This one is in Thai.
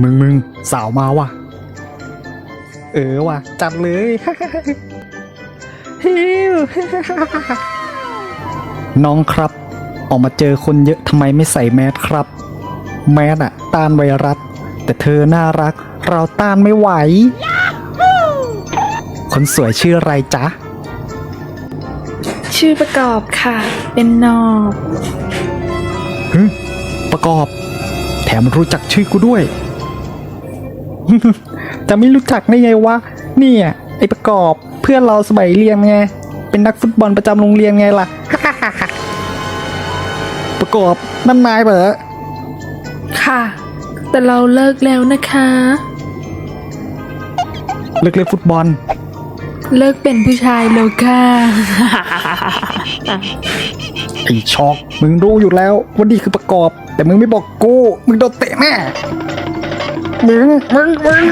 มึงมึงสาวมาว่ะ เออว่ะ จัดเลยฮิวน้องครับ ออกมาเจอคนเยอะทำไมไม่ใส่แมสครับ แมสอะต้านไวรัส แต่เธอน่ารัก เราต้านไม่ไหว คนสวยชื่ออะไรจ๊ะ ชื่อประกอบค่ะ เป็นนอบฮึประกอบ แถมรู้จักชื่อกูด้วย จะไม่รู้จักได้ไงวะเนี่ยไอประกอบเพื่อนเราสมัยเรียนไง เป็นนักฟุตบอลประจำโรงเรียนไงล่ะ ประกอบนั่นนายเหรอค่ะ แต่เราเลิกแล้วนะคะ เลิกเล่นฟุตบอล เลิกเป็นผู้ชายแล้วค่ะไอช็อกมึงรู้อยู่แล้วว่านี่คือประกอบ แต่มึงไม่บอกกู มึงโดนเตะแน่ มึงมึงมึง